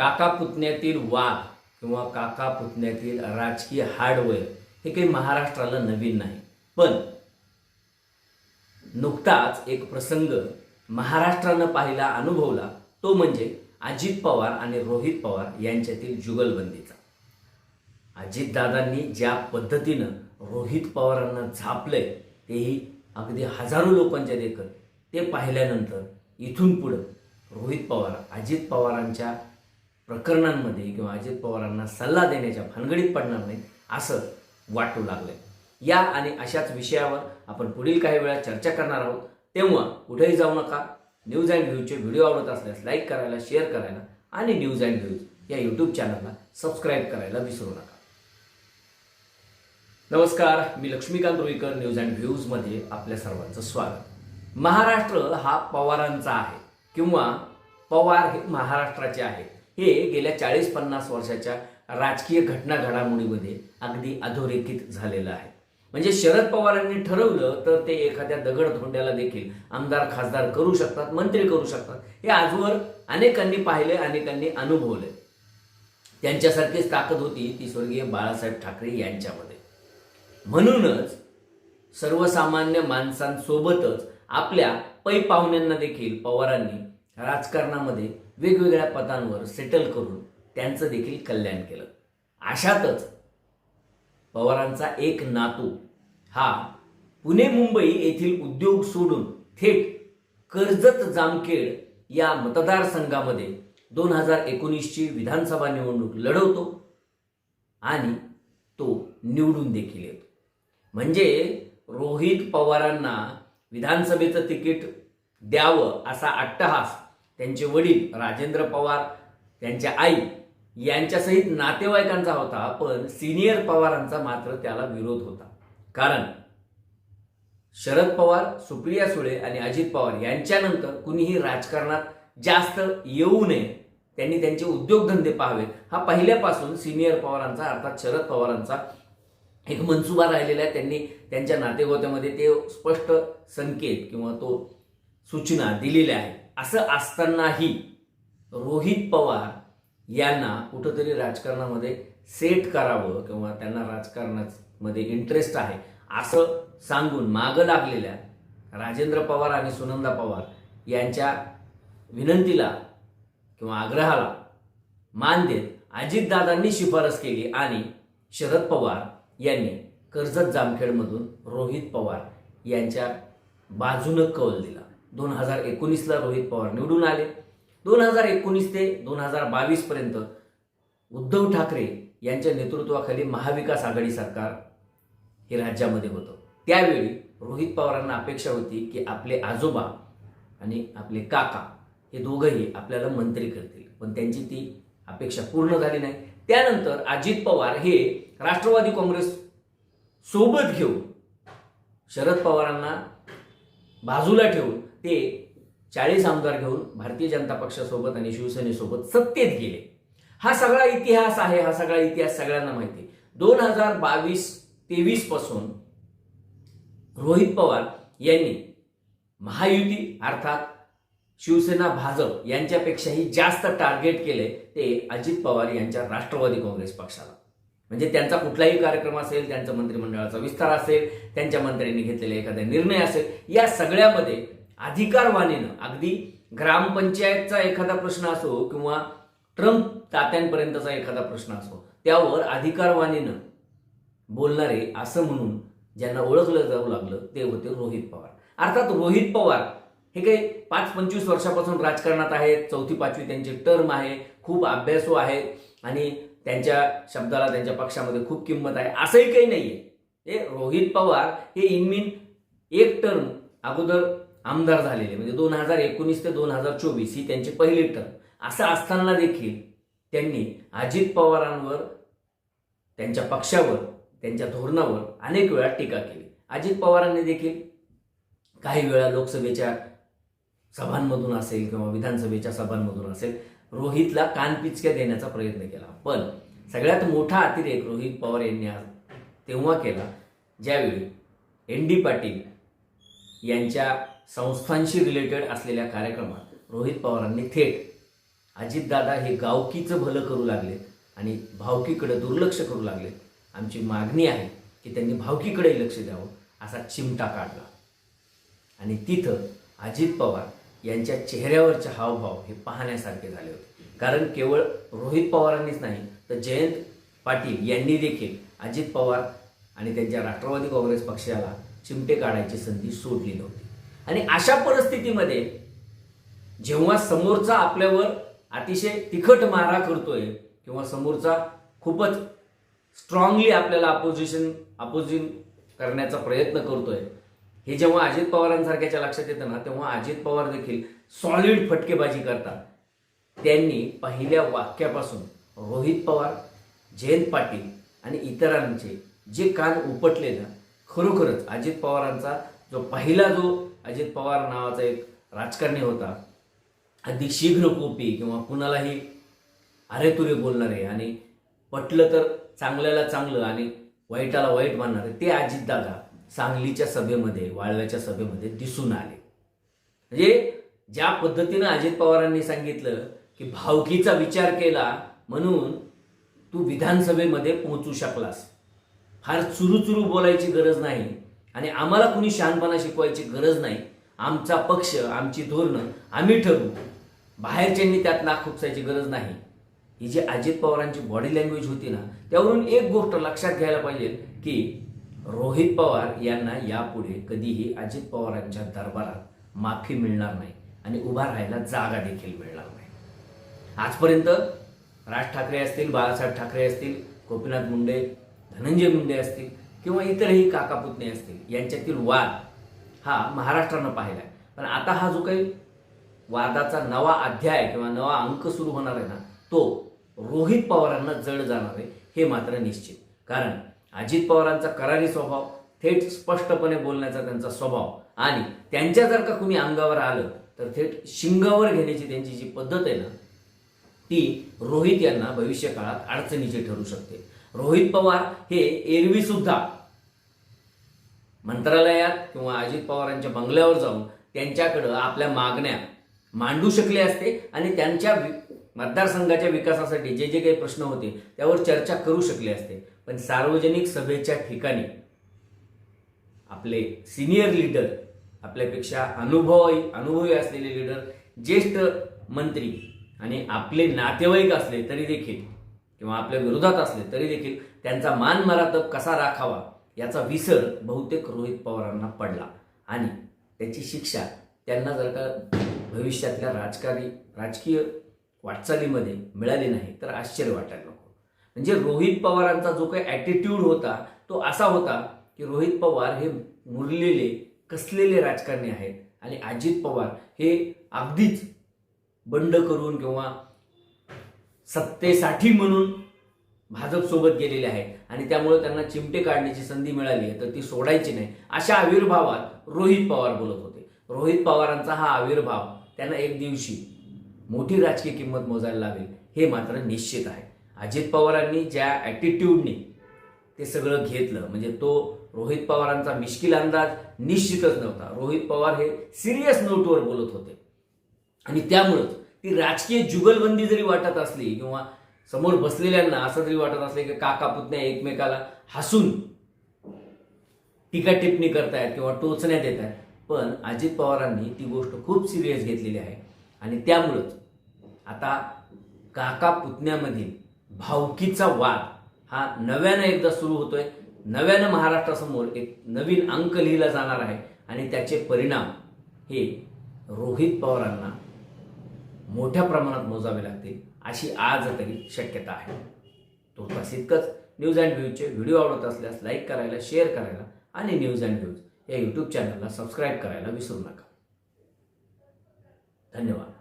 काका पुतण्यातील वाद किंवा काका पुतण्यातील राजकीय हार्डवेअर हे काही महाराष्ट्राला नवीन नाही. पण नुकताच एक प्रसंग महाराष्ट्रानं पाहिला अनुभवला. तो म्हणजे अजित पवार आणि रोहित पवार यांच्यातील जुगलबंदीचा. अजितदादांनी ज्या पद्धतीनं रोहित पवारांना झापलंय तेही अगदी हजारो लोकांच्या देखत ते पाहिल्यानंतर इथून पुढं रोहित पवार अजित पवारांच्या प्रकरणांमध्ये किंवा अजित पवारांना सल्ला देण्याच्या भानगडीत पडणार नाही असं वाटू लागलंय. या आणि अशाच विषयावर आपण पुढील काही वेळा चर्चा करणार आहोत. तेव्हा कुठेही जाऊ नका. न्यूज अँड व्ह्यूजचे व्हिडिओ आवडत असल्यास लाईक करायला शेअर करायला आणि न्यूज अँड व्ह्यूज या यूट्यूब चॅनलला सबस्क्राईब करायला विसरू नका. नमस्कार मी लक्ष्मीकांत रुईकर न्यूज अँड व्ह्यूजमध्ये आपल्या सर्वांचं स्वागत. महाराष्ट्र हा पवारांचा आहे किंवा पवार हे महाराष्ट्राचे आहे हे गेल्या चाळीस पन्नास वर्षाच्या राजकीय घटना घडामोडीमध्ये अगदी अधोरेखित झालेलं आहे. म्हणजे शरद पवारांनी ठरवलं तर ते एखाद्या दगड धोंड्याला देखील आमदार खासदार करू शकतात मंत्री करू शकतात. हे आजवर अनेकांनी पाहिले अनेकांनी अनुभवले त्यांच्यासारखीच ताकद होती ती स्वर्गीय बाळासाहेब ठाकरे यांच्यामध्ये. म्हणूनच सर्वसामान्य माणसांसोबतच आपल्या पै पाहुण्यांना देखील पवारांनी राजकारणामध्ये वेगवेगळ्या पदांवर सेटल करून त्यांचं देखील कल्याण केलं. अशातच पवारांचा एक नातू हा पुणे मुंबई येथील उद्योग सोडून थेट कर्जत जामखेड या मतदारसंघामध्ये दोन हजार एकोणीसची विधानसभा निवडणूक लढवतो आणि तो निवडून देखील येतो. म्हणजे रोहित पवारांना विधानसभेचं तिकीट द्यावं असा अट्टहास त्यांचे वडील राजेंद्र पवार त्यांच्या आई यांच्यासहित नातेवाईकांचा होता पण सिनियर पवारांचा मात्र त्याला विरोध होता. कारण शरद पवार सुप्रिया सुळे आणि अजित पवार यांच्यानंतर कुणीही राजकारणात जास्त येऊ नये त्यांनी त्यांचे उद्योगधंदे पाहावेत. हा पहिल्यापासून सिनियर पवारांचा अर्थात शरद पवारांचा एक मनसुबा राहिलेला आहे. त्यांनी त्यांच्या नातेगोत्यामध्ये ते स्पष्ट संकेत किंवा तो सूचना दिलेल्या आहेत. असं असतानाही रोहित पवार यांना कुठंतरी राजकारणामध्ये सेट करावं किंवा त्यांना राजकारणामध्ये इंटरेस्ट आहे असं सांगून मागं लागलेल्या राजेंद्र पवार आणि सुनंदा पवार यांच्या विनंतीला किंवा आग्रहाला मान देत अजितदादांनी शिफारस केली आणि शरद पवार यांनी कर्जत जामखेडमधून रोहित पवार यांच्या बाजूनं कौल दिला. दोन हजार एकोणीसला रोहित पवार निवडून आले. दोन हजार एकोणीस ते दोन हजार बावीसपर्यंत उद्धव ठाकरे यांच्या नेतृत्वाखाली महाविकास आघाडी सरकार हे राज्यामध्ये होतं. त्यावेळी रोहित पवारांना अपेक्षा होती की आपले आजोबा आणि आपले काका हे दोघंही आपल्याला मंत्री करतील. पण त्यांची ती अपेक्षा पूर्ण झाली नाही. त्यानंतर अजित पवार हे राष्ट्रवादी काँग्रेस सोबत घेऊन शरद पवारांना बाजूला ठेवून ते चाळीस आमदार घेऊन भारतीय जनता पक्षासोबत आणि शिवसेनेसोबत सत्तेत गेले. हा सगळा इतिहास आहे हा सगळा इतिहास सगळ्यांना माहिती दोन हजार बावीस तेवीसपासून रोहित पवार यांनी महायुती अर्थात शिवसेना भाजप यांच्यापेक्षाही जास्त टार्गेट केले ते अजित पवार यांच्या राष्ट्रवादी काँग्रेस पक्षाला. म्हणजे त्यांचा कुठलाही कार्यक्रम असेल त्यांचा मंत्रिमंडळाचा विस्तार असेल त्यांच्या मंत्र्यांनी घेतलेला एखादा निर्णय असेल या सगळ्यामध्ये अधिकारवाणीनं. अगदी ग्रामपंचायतचा एखादा प्रश्न असो किंवा ट्रम्प तात्यांपर्यंतचा एखादा प्रश्न असो त्यावर अधिकारवाणीनं बोलणारे असं म्हणून ज्यांना ओळखलं जाऊ लागलं ते होते रोहित पवार. अर्थात रोहित पवार हे काही पाच पंचवीस वर्षापासून राजकारणात आहेत चौथी पाचवी त्यांची टर्म आहे खूप अभ्यासू आहे आणि त्यांच्या शब्दाला त्यांच्या पक्षामध्ये खूप किंमत आहे असंही काही नाहीये. हे रोहित पवार हे इनमीन एक टर्म अगोदर आमदार झालेले. म्हणजे दोन हजार एकोणीस ते दोन हजार चोवीस ही त्यांची पहिली टर्म असं असताना देखील त्यांनी अजित पवारांवर त्यांच्या पक्षावर त्यांच्या धोरणावर अनेक वेळा टीका केली. अजित पवारांनी देखील काही वेळा लोकसभेच्या सभांमधून असेल किंवा विधानसभेच्या सभांमधून असेल रोहितला कानपिचक्या देण्याचा प्रयत्न केला. पण सगळ्यात मोठा अतिरेक रोहित पवार यांनी आज तेव्हा केला ज्यावेळी एन डी पाटील यांच्या संस्थांशी रिलेटेड असलेल्या कार्यक्रमात रोहित पवारांनी थेट अजितदादा हे गावकीचं भलं करू लागलेत आणि भावकीकडे दुर्लक्ष करू लागलेत आमची मागणी आहे की त्यांनी भावकीकडे लक्ष द्यावं असा चिमटा काढला. आणि तिथं अजित पवार यांच्या चेहऱ्यावरचे हावभाव हे पाहण्यासारखे झाले होते. कारण केवळ रोहित पवारांनीच नाही तर जयंत पाटील यांनी देखील अजित पवार आणि त्यांच्या राष्ट्रवादी काँग्रेस पक्षाला चिमटे काढायची संधी सोडली नव्हती. आणि अशा परिस्थितीमध्ये जेव्हा समोरचा आपल्यावर अतिशय तिखट मारा करतोय किंवा समोरचा खूपच स्ट्रॉंगली आपल्याला अपोजिशन अपोजिशन करण्याचा प्रयत्न करतोय हे जेव्हा अजित पवारांसारख्याच्या लक्षात येतं ना तेव्हा अजित पवार देखील सॉलिड फटकेबाजी करतात. त्यांनी पहिल्या वाक्यापासून रोहित पवार जयंत पाटील आणि इतरांचे जे कान उपटले ना खरोखरच अजित पवारांचा जो पहिला जो अजित पवार नावाचा एक राजकारणी होता. अगदी शीघ्र कोपी किंवा कुणालाही अरे तुरे बोलणारे आणि पटलं तर चांगल्याला चांगलं आणि वाईटाला वाईट मानणारे ते अजितदादा सांगलीच्या सभेमध्ये वाळव्याच्या सभेमध्ये दिसून आले. म्हणजे ज्या पद्धतीनं अजित पवारांनी सांगितलं की भावकीचा विचार केला म्हणून तू विधानसभेमध्ये पोहोचू शकलास. फार चुरू बोलायची गरज नाही. आणि आम्हाला कुणी शहाणपणा शिकवायची गरज नाही. आमचा पक्ष आमची धोरणं आम्ही ठरवू. बाहेरच्यांनी त्यात नाक खुपसायची गरज नाही. ही जी अजित पवारांची बॉडी लँग्वेज होती ना त्यावरून एक गोष्ट लक्षात घ्यायला पाहिजे की रोहित पवार यांना यापुढे कधीही अजित पवारांच्या दरबारात माफी मिळणार नाही आणि उभा राहायला जागा देखील मिळणार नाही. आजपर्यंत राज ठाकरे असतील बाळासाहेब ठाकरे असतील गोपीनाथ मुंडे धनंजय मुंडे असतील किंवा इतरही काकापुतणे असतील यांच्यातील वाद हा महाराष्ट्रानं पाहिला आहे पण आता हा जो काही वादाचा नवा अध्याय किंवा नवा अंक सुरू होणार आहे ना तो रोहित पवारांना जड जाणार आहे हे मात्र निश्चित. कारण अजित पवारांचा करारी स्वभाव थेट स्पष्टपणे बोलण्याचा त्यांचा स्वभाव आणि त्यांच्या जर का कुणी अंगावर आलं तर थेट शिंगावर घेण्याची त्यांची जी पद्धत आहे ना ती रोहित यांना भविष्यकाळात अडचणीची ठरू शकते. रोहित पवार हे एरवी सुद्धा मंत्रालयात किंवा अजित पवारांच्या बंगल्यावर जाऊन त्यांच्याकडं आपल्या मागण्या मांडू शकले असते आणि त्यांच्या मतदारसंघाच्या विकासासाठी जे जे काही प्रश्न होते त्यावर चर्चा करू शकले असते. पण सार्वजनिक सभेच्या ठिकाणी आपले सिनियर लीडर आपल्यापेक्षा अनुभवी अनुभवी असलेले लीडर ज्येष्ठ मंत्री आणि आपले नातेवाईक असले तरी देखील किंवा आपल्या विरोधात असले तरी देखील त्यांचा मान मरातब कसा राखावा याचा विसर बहुतेक रोहित पवारांना पडला. आणि त्याची शिक्षा त्यांना जर का भविष्यातल्या राजकारी राजकीय वाटचालीमध्ये मिळाली नाही तर आश्चर्य वाटायला नको. म्हणजे रोहित पवारांचा जो काही ॲटिट्यूड होता तो असा होता की रोहित पवार हे मुरलेले कसलेले राजकारणी आहेत आणि अजित पवार हे अगदीच बंड करून किंवा सत्तेसाठी म्हणून भाजपसोबत गेलेले आहेत आणि त्यामुळे त्यांना चिमटे काढण्याची संधी मिळाली आहे. तर ती सोडायची नाही. अशा आविर्भावात रोहित पवार बोलत होते. रोहित पवारांचा हा आविर्भाव त्यांना एक दिवशी मोठी राजकीय किंमत मोजायला लावेल हे मात्र निश्चित आहे. अजित पवारांनी ज्या ॲटिट्यूडने ते सगळं घेतलं म्हणजे तो रोहित पवारांचा मिश्किल अंदाज निश्चितच नव्हता. रोहित पवार हे सिरियस नोटवर बोलत होते. आणि त्यामुळंच ती राजकीय जुगलबंदी जरी वाटत असली किंवा समोर बसलेल्यांना असं जरी वाटत असले की काका पुतण्या एकमेकाला हसून टीका टिप्पणी करतायत किंवा टोचण्यात येत आहेत पण अजित पवारांनी ती गोष्ट खूप सिरियस घेतलेली आहे. आणि त्यामुळंच आता काका पुतण्यामधील भावकीचा वाद हा नव्यानं एकदा सुरू होतोय. नव्यानं महाराष्ट्रासमोर एक नवीन अंक लिहिला जाणार आहे आणि त्याचे परिणाम हे रोहित पवारांना मोठ्या प्रमाणात मोजावे लागतील अशी आज तरी शक्यता आहे. तुर्तास इतकंच. न्यूज अँड व्ह्यूजचे व्हिडिओ आवडत असल्यास लाईक करायला शेअर करायला आणि न्यूज अँड व्ह्यूज या यूट्यूब चॅनलला सबस्क्राईब करायला विसरू नका. धन्यवाद.